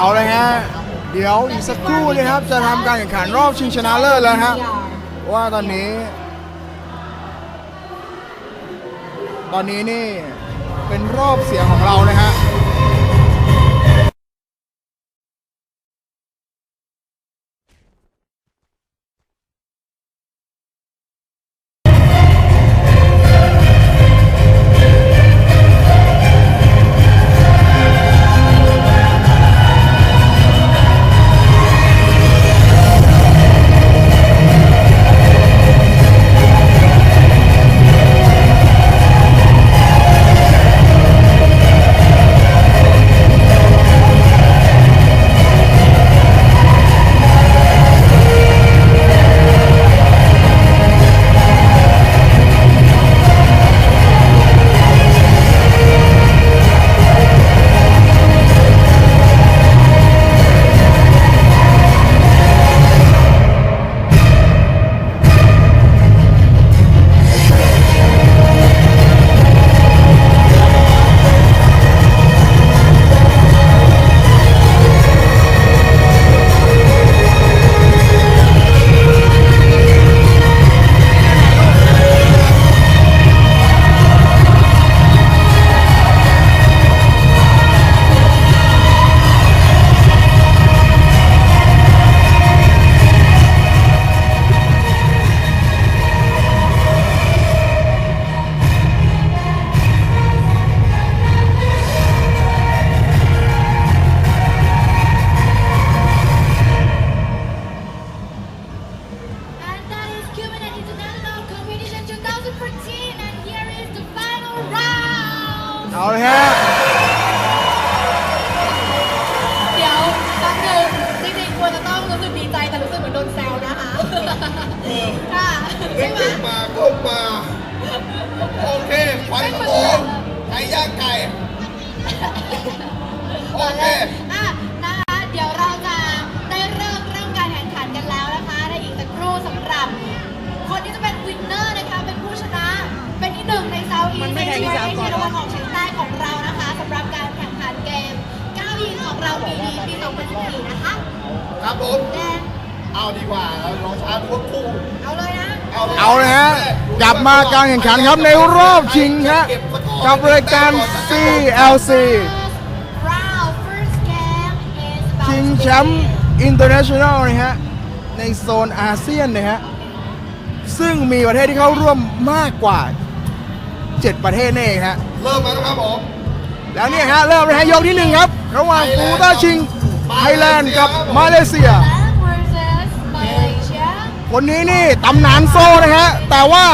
เอาเลยฮะ เดี๋ยวอีกสักครู่นะครับ จะทำการแข่งขันรอบชิงชนะเลิศแล้วฮะว่าตอนนี้ ตอนนี้นี่เป็นรอบเสียงของเรานะฮะ ครับผม แดงเอาดีกว่าเราลองช้าทุกคู่เอาเลยนะเอาเลยเอาเลยฮะกลับมาการแข่งขันครับในรอบชิงฮะกับรายการ CLC Round first game is about ชิง to แชมป์ begin. อินเตอร์เนชั่นแนลนะฮะในโซนอาเซียนนะฮะซึ่งมีประเทศที่เข้าร่วมมากกว่า 7 ประเทศนี่เองฮะเริ่มแล้วนะครับผม แล้วเนี่ยฮะเริ่มเลยฮะยกที่หนึ่งครับ ระหว่างฟูต้าชิง ไทยแลนด์กับมาเลเซีย Thailand versus Malaysia คนนี้นี่ตำนานโซ่นะฮะ แต่ว่า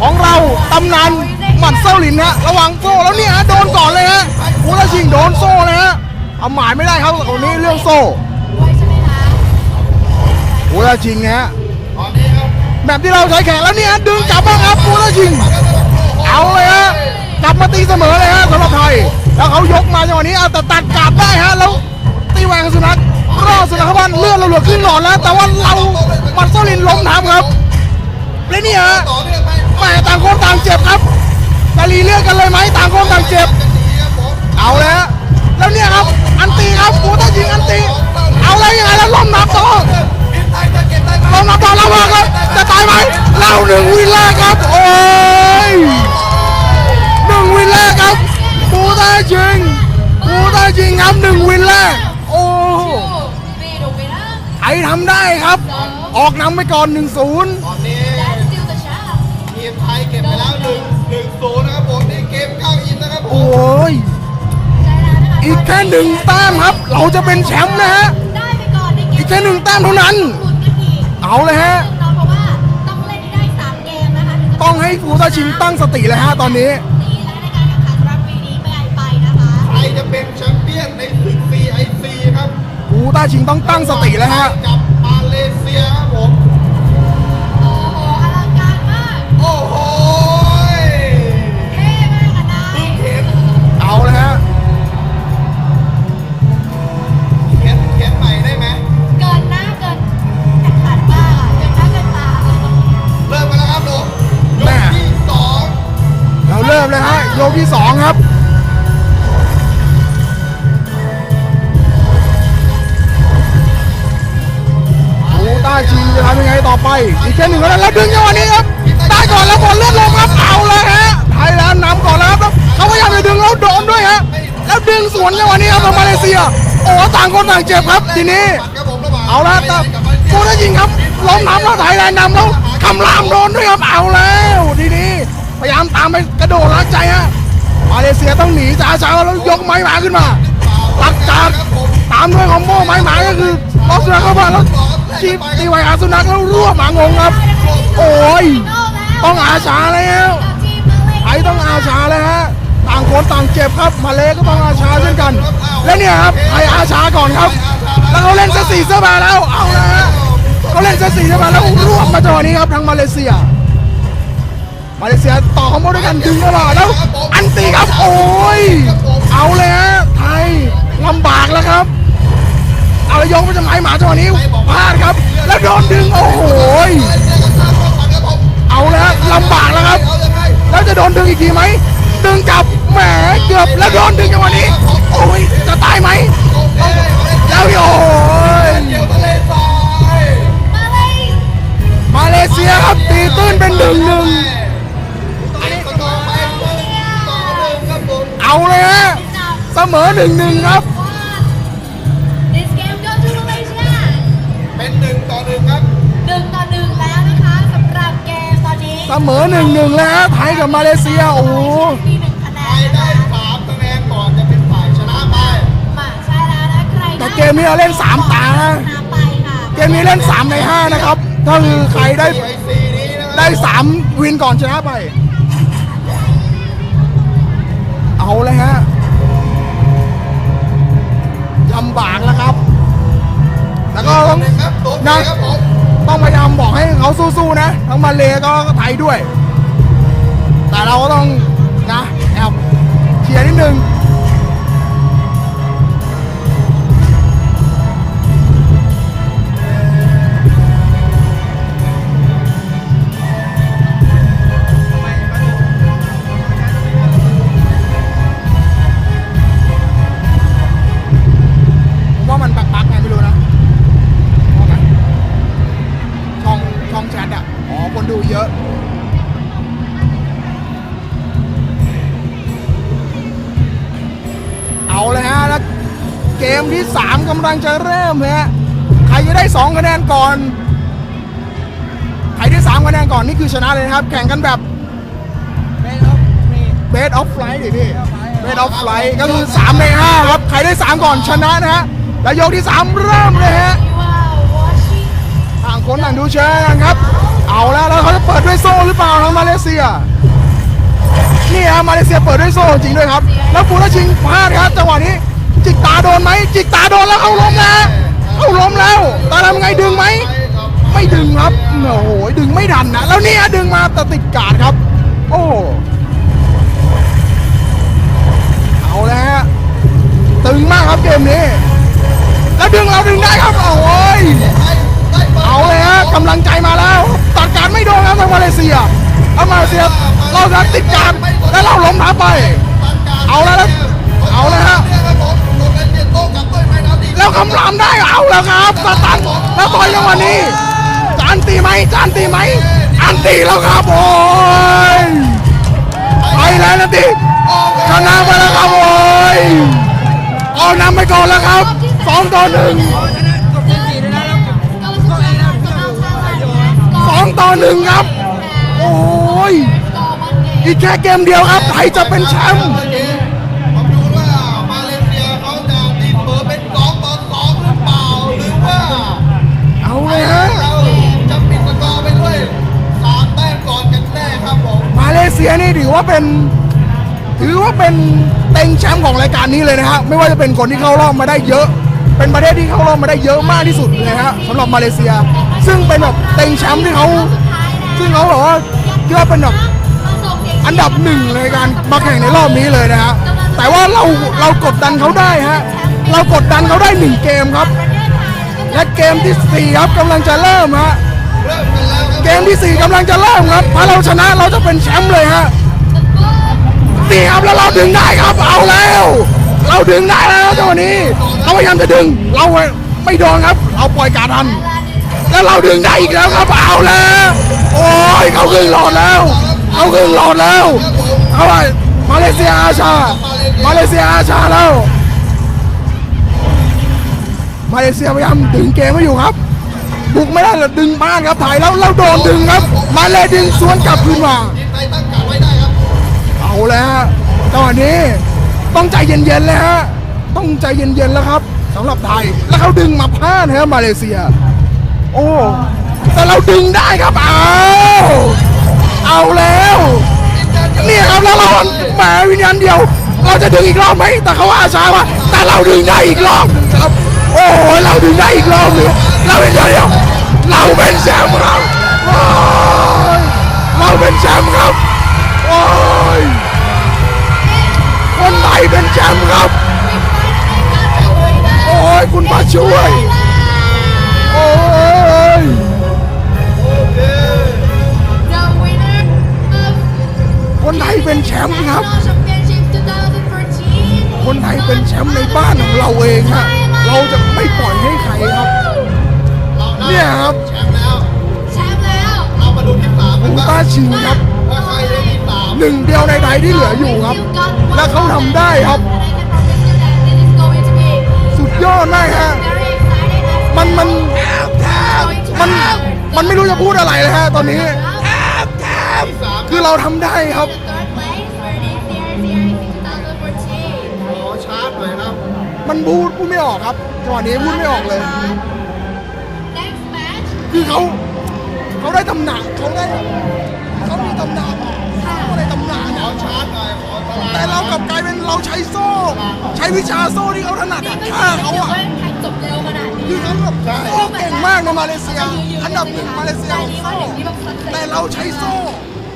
ของเราตำนานหมัดเส้าหลินฮะ ระวังโซ่แล้วเนี่ยฮะโดนก่อนเลยฮะฟูต้าชิงโดนโซ่เลยฮะเอาหมายไม่ได้ครับคนนี้เรื่องโซ่ด้วยใช่ไหมคะฟูต้าชิงนะฮะตอนนี้ครับแบบที่เราใช้แข่งแล้วเนี่ยดึงกลับบ้างครับฟูต้าชิง เอาเลยฮะกลับมาตีเสมอเลยฮะสำหรับไทย แล้วเขายกมาจังหวะนี้เอาแต่ตัดกลับได้ฮะแล้ว ตีแหวงสุนัขรอดสุนัขบ้านเลือดเราหลือครึ่งหลอดแล้ว แต่ว่าเราหมัดโซลินล้มทำครับและนี่ฮะต่อเนื่องไปแม่ต่างคนต่างเจ็บครับจะรีเลือกกันเลยไหมต่างคนต่างเจ็บ เอาเลยฮะแล้วเนี่ยครับอันตีครับฟูต้าชิงอันตีเอาเลยยังไงแล้วล้มนับต่อบินไทยจะเก็บได้ไหมล้มนับต่อแล้วว่าครับจะตายไหมเราหนึ่งวินแรกครับโอ้ยหนึ่งวินแรกครับฟูต้าชิงฟูต้าชิงครับหนึ่งวินแรก ทำได้ครับ ออกนำไปก่อน 1-0ตอนนี้ and still the champ ทีมไทยเก็บไปแล้วหนึ่งหนึ่งศูนย์นะครับผมนี่เกมเก้าอินนะครับผมโอ้ยใช่แล้วนะคะอีกแค่หนึ่งแต้มครับ เราจะเป็นแชมป์นะฮะ ได้ไปก่อนในเกมอีกแค่หนึ่งแต้มเท่านั้น หลุดกันอีกเอาเลยฮะซึ่งเนาะเพราะว่าต้องเล่นให้ได้สามเกมนะคะถึจะต้องให้ฟูต้าชิงตั้งสติเลยฮะตอนนี้นี่ ต้าชิงต้องตั้งสติแล้วฮะกับมาเลเซียครับผมโอ้โหอลังการมากโอ้โหเท่มากอะนายเขียนเอาเลยฮะเขียนเขียนใหม่ได้ไหมเกินหน้าเกินแข่งขันมากอะเกินหน้าเกินตาเริ่มกันแล้วครับผมยแม่กที่สองเราเริ่มเลยฮะยกที่สองครับ ต่อไปอีกแค่หนึ่งคะแนนแล้วดึงจังหวะนี้ครับได้ก่อนแล้วบอลเลื่อนลงครับเอาเลยฮะไทยแลนด์นำก่อนแล้วครับเขาพยายามจะดึงแล้วโดนด้วยฮะแล้วดึงสวนจังหวะนี้ครับทางมาเลเซีย โอ้ต่างคนต่างเจ็บครับทีนี้ เอาละแต่โคตรยิงครับล้มน้ำแล้วไทยแลนด์นำแล้วคำรามโดนด้วยครับเอาแล้วทีนี้พยายามตามไปกระโดดล้างใจฮะมาเลเซียต้องหนีจ้าช้าแล้วยกไม้หมาขึ้นมาตักจากตามด้วยคอมโบไม้หมาก็คือ ล็อสุนัขเข้ามาแล้วชีพตีไวอาสุนัขแล้วร่วหมางงครับ โอ้ยต้องอาชาแล้วไทยต้องอาชาเลยฮะต่างคนต่างเจ็บครับมาเลก็ต้องอาชาเช่นกัน และเนี่ยครับไทยอาชาก่อนครับ แล้วเขาเล่นเซตสี่เสื้อมาแล้วเอาละฮะเขาเล่นเซตสี่เสื้อมาแล้วรวบมาจังหวะนี้ครับทางมาเลเซีย มาเลเซียต่อคอมโบด้วยกันดึงเข้ามาแล้วอันตีครับโอ้ยเอาเลยฮะไทยลำบากแล้วครับ แล้วยกไปจะหมายหมาจังหวะนี้พลาดครับ แล้วโดนดึงโอ้โหเอาแล้วฮะลำบากแล้วครับ แล้วจะโดนดึงอีกทีไหมดึงกลับแหมเกือบแล้วโดนดึงจังหวะนี้โอ้ยจะตายไหมแล้วโอ้ยมาเลยมาเลเซียครับตีตื้นเป็นหนึ่งหนึ่งเอาเลยฮะเสมอหนึ่งหนึ่งครับ เสมอหนึ่งหนึ่งแล้วฮะไทยกับมาเลเซีย โอ้โหมีหนึ่งคะแนใครนนะได้คะสามคะแนนก่อนจะเป็นฝ่ายชนะไปมาใช่แล้วนะใครแต่เกมนี้เราเล่นสามตานะชนะไปค่ะเกมนี้เล่น3ใน5นะครับถ้าคือใครได้ ไอซีนี้นะได้3วินก่อนชนะไป เอาเลยฮะลำบากแล้วครับ แล้วก็ต้องครับตัวนะครับผม ต้องพยายามบอกให้เขาสู้ๆนะ ทั้งมาเลก็ไทยด้วย แต่เราก็ต้องนะแอบเชียร์นิดนึง ลังจะเริ่มฮะใครจะได้ 2 คะแนนก่อน ใครได้3คะแนนก่อน นี่คือชนะเลยนะครับ แข่งกันแบบเบสออฟไฟล์ดิพี่เบสออฟไฟล์ก็คือ 3 ใน 5 ครับ ใครได้ 3 ก่อนชนะนะฮะ แล้วยกที่ 3 เริ่มเลยฮะว้าววอชิงต่างคนต่างดูเชิงกันครับ เอาแล้วแล้วเขาจะเปิดด้วยโซ่หรือเปล่าทางมาเลเซียนี่ฮะมาเลเซียเปิดด้วยโซ่จริงด้วยครับ แล้วฟูรชิงพลาดครับจังหวะนี้จิกตาโดนไหมจิกตาโดนแล้วเขาล้มแล้วเขาล้มแล้วต่ทำไงดึงไหมไม่ดึงครับโอ้โหดึงไม่ดันนะแล้วนี่ดึงมาแต่ติดกาดครับ โอ้เอาแล้วฮะตึงมากครับเกมนี้ แล้วดึงเราดึงได้ครับโอ้ยเอาเลยฮะกำลังใจมาแล้วตัดการไม่โดนครับทางมาเลเซียเอามาเลเซียเราจะติดการแล้วเราล้มทับไป แล้วครับสตันแล้วต่อยจังหวะนี้จานตีไหมจานตีไหมอันตีแล้วครับโอ้ยไปแล้วนะติชนะไปแล้วครับโอ้ยออกนำไปก่อนแล้วครับสองต่อหนึ่งสองต่อหนึ่งครับ โอ้ยอีกแค่เกมเดียวครับไทยจะเป็นแชมป์ เลยฮะเราจะปิดสกอร์ไปด้วยสามแต้มก่อนกันแน่ครับผมมาเลเซียนี่ถือว่าเป็น ถือว่าเป็นเต็งแชมป์ของรายการนี้เลยนะฮะไม่ว่าจะเป็นคนที่เข้ารอบมาได้เยอะ เป็นประเทศที่เข้ารอบมาได้เยอะมากที่สุดเลยฮะสำหรับมาเลเซีย ซึ่งเป็นแบบเต็งแชมป์ที่เขาซึ่งเขาบอกว่าเยกว่าเป็นแบบอันดับหนึ่งในการมาแข่งในรอบนี้เลยนะฮะแต่ว่าเราเรากดดันเขาได้ฮะเรากดดันเขาได้หนึ่งเกมครับ และเกมที่สี่ครับกำลังจะเริ่มฮะเริ่มกันแล้วครับเกมที่สี่กำลังจะเริ่มครับถ้าเราชนะเราจะเป็นแชมป์เลยฮะนี่ครับแล้วเราดึงได้ครับเอาแล้ว เราดึงได้แล้วจังหวะนี้เขาพยายามจะดึง เราไม่โดนครับ เราปล่อยการทัน แล้วเราดึงได้อีกแล้วครับเอาแล้วโอ้ยเขาขึ้นหลอดแล้วเขาขึ้นหลอดแล้วเอาไปมาเลเซียอาชา มาเลเซียอาชาแล้ว มาเลเซียพยายามดึงเกมไม่อยู่ครับ บุกไม่ได้เลยดึงบ้านครับถ่ายแล้วแล้วโดนดึงครับ มาเลดึงสวนกลับคืนมาไทยตั้งกาไว้ได้ครับเอาแล้วฮะจังหวะนี้ต้องใจเย็นๆเลยฮะต้องใจเย็นๆแล้วครับสำหรับไทยแล้วเขาดึงมาพลาดนะครับมาเลเซีย โอ้แต่เราดึงได้ครับเอาเอาแล้วเนี่ยครับแล้วเราแหมวิญญาณเดียว เราจะดึงอีกรอบไหมแต่เขาอาชาว่าแต่เราดึงได้อีกรอบครับ โอ้โหเราดึงได้อีกรอบเลยเราเป็นเดียวเราเป็นแชมป์ครับโอ้ยเราเป็นแชมป์ครับโอ้ยคนไทยเป็นแชมป์ครับ โอ้ยคุณมาช่วยโอ้ย คนไทยเป็นแชมป์ครับ คนไทยเป็นแชมป์ในบ้านของเราเองฮะ เราจะไม่ปล่อยให้ใครครับเราได้เนี่ยครับแชมป์แล้วแชมป์แล้วเรามาดูที่สามกันบูบ้างต้าชิงครับว่าใครได้ที่สามหนึ่งเดียวในไทยที่เหลืออยู่ครับ และเขาทำได้ครับ สุดยอดมากฮะมันมันมันมันไม่รู้จะพูดอะไรเลยฮะตอนนี้ที่สามคือเราทำได้ครับ มันพูดพูดไม่ออกครับจังหวะนี้พูดไม่ออกเลย Next match คือเขาเขาได้ตำหนักเขาได้เขามีตำหนักเขาได้ตำหนักขอชาร์จหน่อยขอตลาดแต่เรากลับกลายเป็นเราใช้โซ่ ใช้วิชาโซ่ที่เขาถนัดนี่อะก็ฆ่าเขาถืออะว่าแข่งจบเร็วขนาดนี้คือเขาแบบโซ่เก่งมากในมาเลเซีย อันดับหนึ่งมาเลเซียของโซ่แต่เราใช้โซ่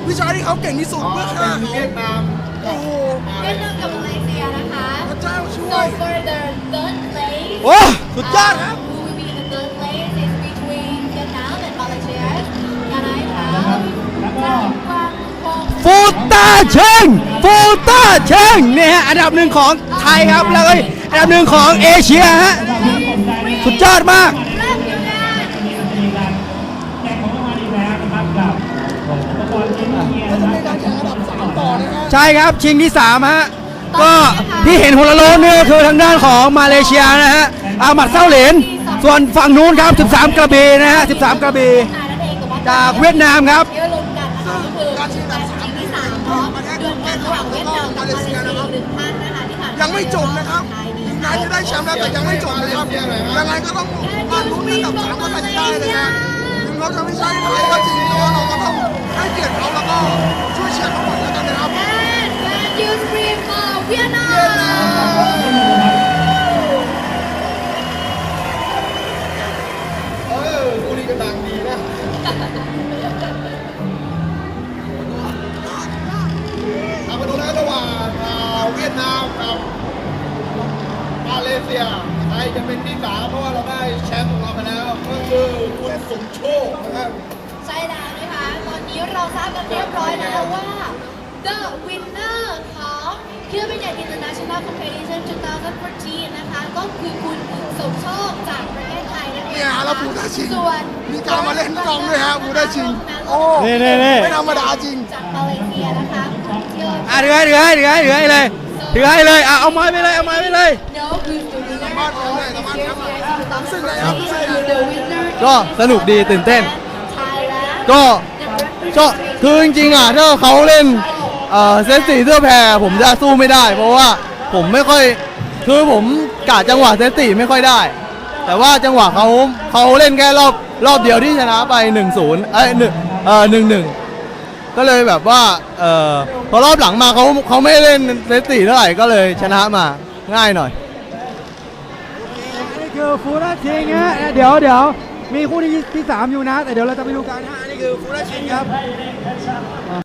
วิชาที่เขาเก่งที่สุดเพื่อฆ่าเขา เวียดนาม โอ้โหเวียดนามกับมาเลเซียนะคะ พระเจ้าช่ว So ย for the third place โอ้สุดยอดครับ Who will be in the third place is between Vietnam and Malaysia Can I have จากกวางพงฟูต้าเชิงฟูต้าเชิงเนี่ยฮะอันดับหนึ่งของไทยครับแล้วก็อันดับหนึ่งของเอเชียฮะสุดยอดมากแรกอยู่นะเราจะมีการแข่งอันดับสามต่อนะฮะใช่ครับชิงที่3ฮะ ก็ที่เห็นหัวโล้นเนี่ยคือทางด้านของมาเลเซียนะฮะอาหมัดเซาเหรนส่วนฝั่งนู้นครับ 13 กระบี่นะฮะ 13 กระบี่จากเวียดนามครับยังไม่จบนะครับถึงนายจะได้แชมป์แล้วแต่ยังไม่จบนะครับยังไงก็ต้องมาลุ้นอันดับสามก็จะได้เลยนะถึงเขาจะไม่ใช่ไทยก็จริงแต่ว่าเราก็ต้องให้เกียรติเขาแล้วก็ช่วยเชียร์เขาหน่อยแล้วกันนะครับ And when you scream for Vietnam เออคู่นี้ก็ดังดีนะเอามาดูแล้วระหว่างอ่าเวียดนามกับมาเลเซียใครจะเป็นที่สามเพราะว่าเราได้แชมป์ของเราไปแล้ว ก็คือคุณสมโชคนะครับ ใช่แล้วนะคะ ตอนนี้เราทราบกันเรียบร้อยแล้วว่า the Win k i l b i n e t International Competition 2014 นะคะ ก็คือคุณสมโชคจากประเทศไทยนั่นเองเนี่ยฮะแล้วปูได้ชิงส่วนมีการมาเล่นกล้องด้วยฮะปูได้ชิง โอ้นี่นี่นี่ ไม่ธรรมดาจริง จากมาเลเซียนะคะเที่ยวอะถือให้ถือให้ถือให้ถือให้เลยถือให้เลยอะเอาไม้ไปเลยเอาไม้ไปเลย No who's the winner บ้านเขาเลยแต่บ้านเขารู้สึกไงครับรู้สึกไง the winner ก็สนุกดีตื่นเต้น Thailand ก็ก็คือจริงๆอะถ้าเขาเล่น เอ่อเซตสี่เสื้อแพรผมจะสู้ไม่ได้ เพราะว่าผมไม่ค่อยคือผมกะจังหวะเซตสี่ไม่ค่อยได้ แต่ว่าจังหวะเขาเขาเล่นแค่รอบรอบเดียวที่ชนะไป1-0เอ้ยหนึ่งเอ่อหนึ่งหนึ่งก็เลยแบบว่าเอ่อพอรอบหลังมาเขาเขาไม่เล่นเซตสี่เท่าไหร่ก็เลยชนะมาง่ายหน่อย นี่คือฟูนาชิงฮะเดี๋ยวเดี๋ยวมีคู่ที่ที่สามอยู่นะ แต่เดี๋ยวเราจะไปดูกันฮะนี่คือฟูนาชิงครับ